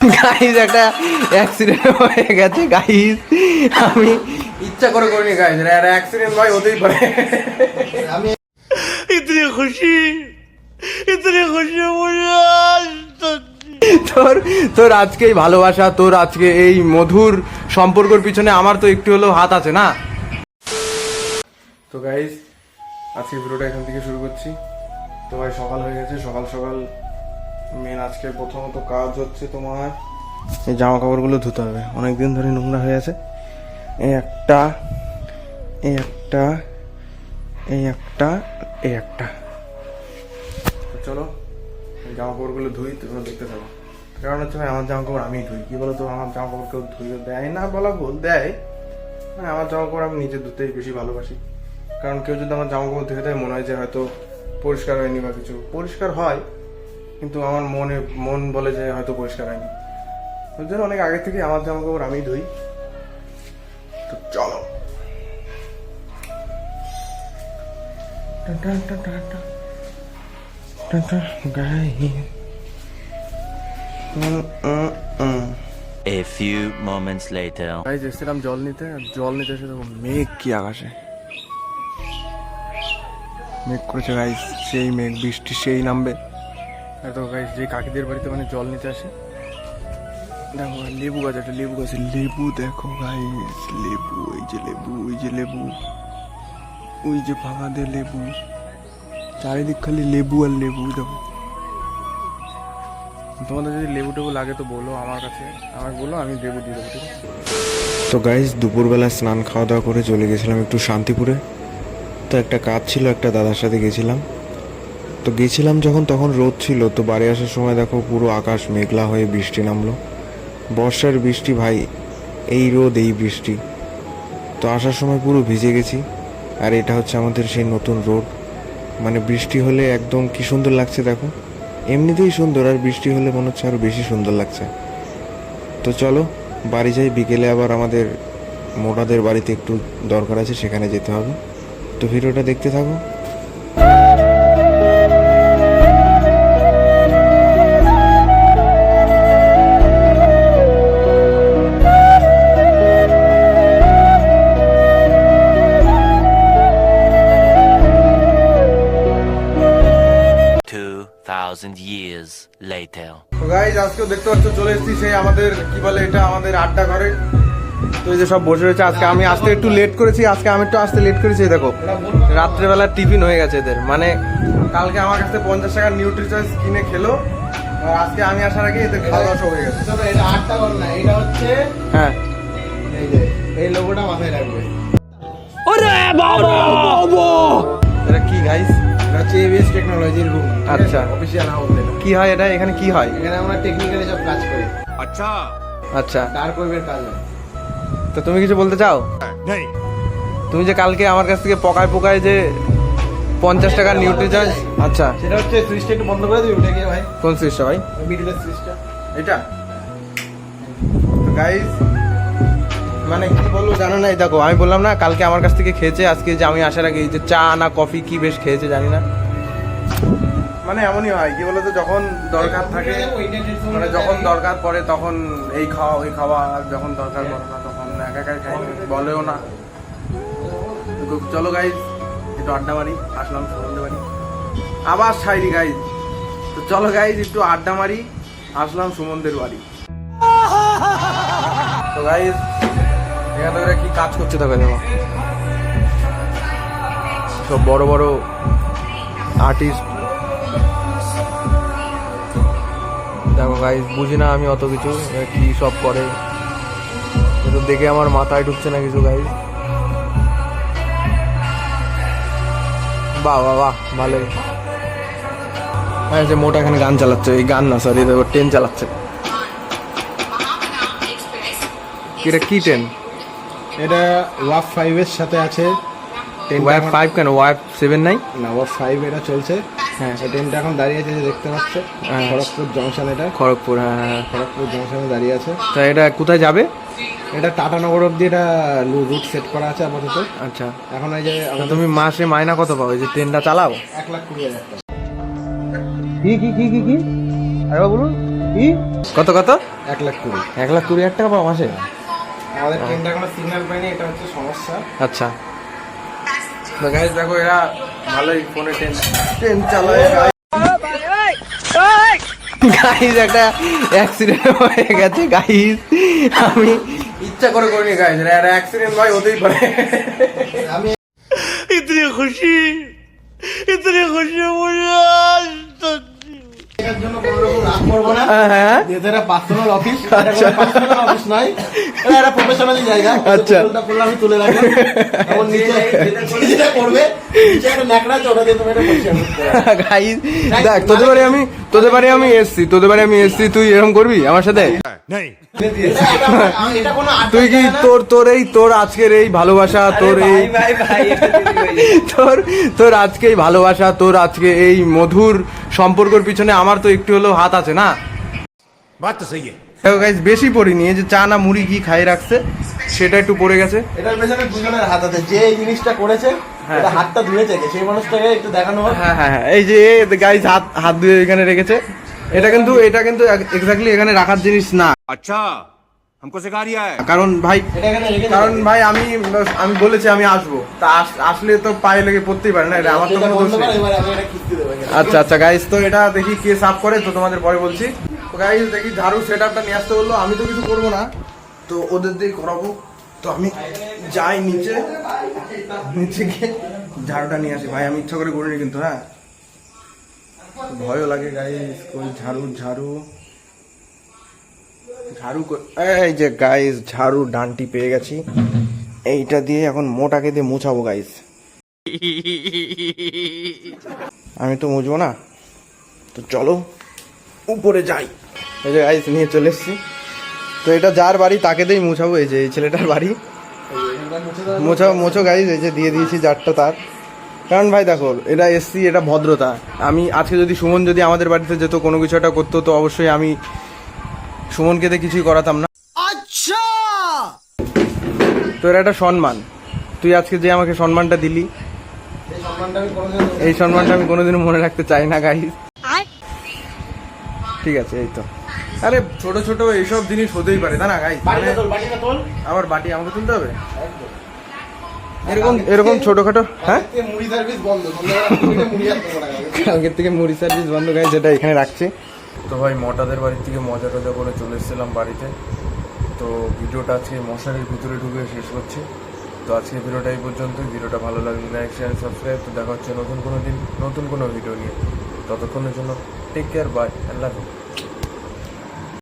Guys একটা accident হয়ে গেছে গাইস আমি ইচ্ছা করে করিনি গাইজ আর অ্যাক্সিডেন্ট হয় হতেই পারে। আমি ইতনি খুশি ইতনি খুশি তোর তোর আজকে এই ভালোবাসা তোর আজকে এই মধুর সম্পর্কর পিছনে আমার তো একটু হলেও হাত আছে না? তো গাইস আজকে ভিডিওটা এখান থেকে শুরু করছি। তো ভাই সকাল হয়ে গেছে সকাল সকাল মেন আজকে প্রথমত কাজ হচ্ছে তোমার এই জামা কাপড়গুলো ধুতে হবে। অনেকদিন ধরে নোংরা হয়ে আছে। এই একটা এই একটা এই একটা এই একটা। চলো জামা কাপড়গুলো ধুই, তোমরা দেখতে থাকো। কারণ হচ্ছে আমার জামা কাপড় আমি ধুই। কি বলতো, আমার জামা কাপড় কেউ ধুয়ে দেয় না বলা ভুল, দেয়। মানে আমার জামা কাপড় আমি নিজে ধুতেই বেশি ভালোবাসি। কারণ কেউ যদি আমার জামা কাপড় ধুয়ে দেয়, মনে হয় যে হয়তো পরিষ্কার হয়নি বা কিছু। পরিষ্কার হয় কিন্তু আমার মনে মন বলে যে হয়তো পরিষ্কার হয়নি। ওই জন্য অনেক আগে থেকে আমার জামা কাপড় আমি ধুই। তো চলো। A few moments later. Guys এসেছিলাম জল নিতে আর জল নিতে এসে দেখো মেঘ কি আকাশে। মেঘ করেছে গাইজ সেই মেঘ বৃষ্টি সেই নামবে। তো গাইজ যে কাকিদের বাড়িতে মানে জল নিতে আসে, দেখো লেবু গাছ, একটা লেবু গাছ লেবু দেখো গাইস লেবু ওই যে লেবু ওই যে লেবু, ওই যে দে লেবু, চারিদিক খালি লেবু আর লেবু, দেখো। তোমাদের যদি লেবু টেবু লাগে তো বলো আমার কাছে আমাকে বলো, আমি লেবু দিয়ে দেবো, ঠিক আছে? তো গাইজ দুপুরবেলা স্নান খাওয়া দাওয়া করে চলে গেছিলাম একটু শান্তিপুরে। তো একটা কাজ ছিল, একটা দাদার সাথে গেছিলাম। তো গেছিলাম যখন, তখন রোদ ছিল। তো বাড়ি আসার সময় দেখো পুরো আকাশ মেঘলা হয়ে বৃষ্টি নামলো। বর্ষার বৃষ্টি ভাই, এই রোদ, এই বৃষ্টি। তো আসার সময় পুরো ভিজে গেছি। আর এটা হচ্ছে আমাদের সেই নতুন রোড মানে বৃষ্টি হলে একদম কি সুন্দর লাগছে দেখো। এমনিতেই সুন্দর, আর বৃষ্টি হলে মনে হচ্ছে আরও বেশি সুন্দর লাগছে। তো চলো, বাড়ি যাই। বিকেলে আবার আমাদের মোটাদের বাড়িতে একটু দরকার আছে, সেখানে যেতে হবে। তো ভিডিওটা দেখতে থাকো। Later. তো গাইজ আজকেও দেখতে পাচ্ছ চলে এসেছি সেই আমাদের কি বলে এটা আমাদের আড্ডা ঘরে। তো এই যে সব বসে রয়েছে আজকে আমি আসতে একটু লেট করেছি আজকে আমি একটু আসতে লেট করেছি দেখো। রাত্রেবেলা টিফিন হয়ে গেছে এদের। মানে কালকে আমার কাছে পঞ্চাশ টাকার নিউট্রিচয়েস কিনে খেলো আর আজকে আমি আসার আগে এদের খাওয়া দাওয়া হয়ে গেছে। তবে এটা আটটা কর না এটা হচ্ছে হ্যাঁ। এই যে এই লোগোটা মাথায় রাখবে। এটা কি গাইস এটা হচ্ছে এবিএস টেকনোলজির রুম আচ্ছা। অফিসিয়াল এটা। কি হয় এটা? এখানে কি হয়? এখানে আমরা টেকনিক্যালি সব কাজ করি। আচ্ছা। ডার্ক ওয়েবের কাজ হয় তো তুমি কিছু বলতে চাও? नहीं তুমি যে কালকে আমার কাছ থেকে পকায় পকায় যে পঞ্চাশ টাকার নিউট্রিচয়েস আচ্ছা। সেটা হচ্ছে সুইচটা একটু বন্ধ করে দিবি উঠে গিয়ে ভাই কোন সুইচটা ভাই? মিডিলের সুইচটা এটা? গাইস মানে কি বলব জানো না, এই দেখো, আমি বললাম না, কালকে আমার কাছ থেকে খেয়েছে, আজকে যে আমি আসার আগে যে চা না কফি কি বেশ খেয়েছে জানি না। মানে এমনই হয়, কি বলতো, যখন দরকার থাকে মানে যখন দরকার পড়ে তখন এই খাওয়া, ওই খাওয়া যখন দরকার পড়ে না, তখন একা একাই খাই, বলেও না। চলো গাইজ একটু আড্ডা মারি, আসলাম সুমন্দের বাড়ি। আবার ছাইরি গাইজ তো চলো গাইজ একটু আড্ডা মারি, আসলাম সুমনদের বাড়ি। তো গাইজ কি কাজ করছে দেখো দেখো। সব বড় বড় আর্টিস্ট দেখো গাইজ বুঝি না আমি অত কিছু কি সব করে। কিন্তু দেখে আমার মাথায় ঢুকছে না কিছু গাইজ বাহ বাহ বাহ ভালোই। হ্যাঁ যে মোটা এখানে গান চালাচ্ছে এই গান না সরি ট্রেন চালাচ্ছে। এটা কি ট্রেন এটা ওয়াফ ফাইভের সাথে আছে। ওয়াইফ ফাইভ কেন? ওয়াইফ সেভেন নাই? না ওয়াফ ফাইভ এটা চলছে। হ্যাঁ ট্রেনটা এখন দাঁড়িয়ে আছে যে দেখতে পাচ্ছ। হ্যাঁ। খড়গপুর জংশন এটা। খড়গপুর হ্যাঁ হ্যাঁ খড়গপুর জংশনে দাঁড়িয়ে আছে। তা এটা কোথায় যাবে? এটা টাটানগর অব্দি এটা রুট সেট করা আছে আপাতত। আচ্ছা। এখন এই যে তুমি মাসে মাইনা কত পাও? এই যে ট্রেনটা চালাও? এক লাখ কুড়ি হাজার টাকা। কি কি কি কি কি? আরে বলুন কি? কত কত? এক লাখ কুড়ি। এক লাখ কুড়ি হাজার টাকা পাও মাসে? আমাদের ট্রেনটা এখনও সিগন্যাল পাইনি এটা হচ্ছে সমস্যা। আচ্ছা। গাইজ দেখো এরা ভালোই ফোনে ট্রেন ট্রেন চালায়। গাইজ একটা অ্যাক্সিডেন্ট হয়ে গেছে গাইজ ইচ্ছা করে করিনি গাইজ আর অ্যাক্সিডেন্ট ভাই হতেই পারে। আমি ইতনি খুশি ইতনি খুশি মুরাজ তোদের বাড়ি আমি তোদের বাড়ি আমি এসছি। তোদের বাড়ি আমি এসছি। তুই এরকম করবি আমার সাথে? আড্ডা তুই কি তোর তোর এই তোর আজকের এই ভালোবাসা তোর এই তোর তোর আজকে এই ভালোবাসা তোর আজকে এই মধুর সম্পর্কের পিছনে আমার তো একটু হলেও হাত আছে না? বেশি পড়িনি এই যে চা না মুড়ি কি খাই রাখছে সেটা একটু পড়ে গেছে। এটার পেছনে দুজনের হাত আছে যে এই জিনিসটা করেছে হ্যাঁ। হাতটা ধুয়ে থেকে সেই মানুষটাকে একটু দেখানো হ্যাঁ। হ্যাঁ হ্যাঁ এই যে গাইজ হাত হাত ধুয়ে এখানে রেখেছে। এটা কিন্তু এটা কিন্তু এক্স্যাক্টলি এখানে রাখার জিনিস না। আচ্ছা। हमको सिखा रिया है কারণ ভাই এটা এখানে রেখে কারণ ভাই আমি আমি বলেছি আমি আসবো তা আস- আসলে তো পায়ে লেগে পড়তেই পারে না এটা আমার তো এটা কোনো বন্ধ দোষ কর নেই এবার আমি এটা কিস্তি দেবো এখানে। আচ্ছা আচ্ছা গাইস তো এটা দেখি কে সাফ করে তো তোমাদের পরে বলছি তো গাইস দেখি ঝাড়ু সেট আপটা নিয়ে আসতে বললো আমি তো কিছু করবো না তো ওদের দিয়ে করাবো তো আমি যাই নিচে নিচে গিয়ে ঝাড়ুটা নিয়ে আসি ভাই আমি ইচ্ছা করে করিনি কিন্তু হ্যাঁ ভয়ও লাগে গাইস কই ঝাড়ু ঝাড়ু ঝাড়ু এই যে গাইস ঝাড়ু ডানটি পেয়ে গেছি। এইটা দিয়ে এখন মোটাকে দিয়ে মুছাবো গাইস আমি তো মুছবো না। তো চলো, উপরে যাই। এই যে গাইস নিয়ে চলে এসছি। তো এটা যার বাড়ি, তাকে দিয়েই মুছাবো। এই যে এই ছেলেটার বাড়ি। মোছো মোছো গাইস এই যে দিয়ে দিয়েছি যারটা তার। কারণ ভাই, দেখো এটা এসছি, এটা ভদ্রতা। আমি, আজকে যদি সুমন যদি আমাদের বাড়িতে যেত, কোনো কিছু একটা করতো, তো অবশ্যই আমি সুমনকে দিয়ে কিছুই করাতাম না। আচ্ছা! তো এটা একটা সম্মান। তুই আজকে যে আমাকে সম্মানটা দিলি এই সম্মানটা আমি কোনোদিন কোনোদিনও মনে রাখতে চাই না গাইস ঠিক আছে এই তো। আরে ছোট ছোট এইসব জিনিস হতেই পারে তাই না গাইস বাড়িটা তোল বাড়িটা তোল আবার বাটি আমাকে তুলতে হবে? এরকম এরকম ছোটখাটো হ্যাঁ? না। কালকের থেকে মুড়ি সার্ভিস বন্ধ গাই যেটা এখানে রাখছি। তো ভাই, মটাদের বাড়ির থেকে মজা টজা করে চলে এসেছিলাম বাড়িতে। তো ভিডিওটা আজকে মশারির ভিতরে ঢুকে শেষ করছি। তো আজকে ভিডিওটা এই পর্যন্ত ভিডিওটা ভালো লাগলে লাইক শেয়ার সাবস্ক্রাইব তো দেখা হচ্ছে নতুন কোনো দিন, নতুন কোনো ভিডিও নিয়ে। ততক্ষণের জন্য টেক কেয়ার বাই আল্লাহ হাফেজ